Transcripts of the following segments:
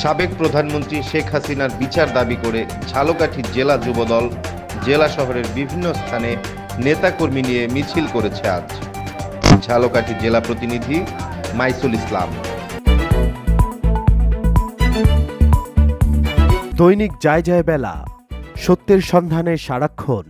সাবেক প্রধানমন্ত্রী শেখ হাসিনার বিচার দাবি করে ঝালকাঠি জেলা যুবদল জেলা শহরের বিভিন্ন স্থানে নেতাকর্মী নিয়ে মিছিল করেছে আজ। ঝালকাঠি জেলা প্রতিনিধি মাইসুল ইসলাম। দৈনিক যায় যায় বেলা সত্যের সন্ধানে সারাক্ষণ।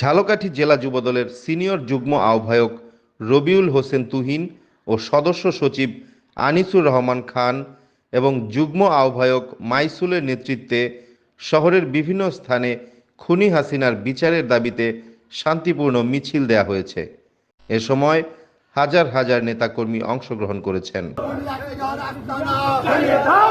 ঝালকাঠি জেলা যুবদলের সিনিয়র যুগ্ম আহ্বায়ক রবিউল হোসেন তুহিন ও সদস্য সচিব আনিসুর রহমান খান এবং যুগ্ম আহ্বায়ক মাইসুলের নেতৃত্বে শহরের বিভিন্ন স্থানে খুনি হাসিনার বিচারের দাবিতে শান্তিপূর্ণ মিছিল দেয়া হয়েছে। এ সময় হাজার হাজার নেতাকর্মী অংশগ্রহণ করেছেন। চালিয়ে দাও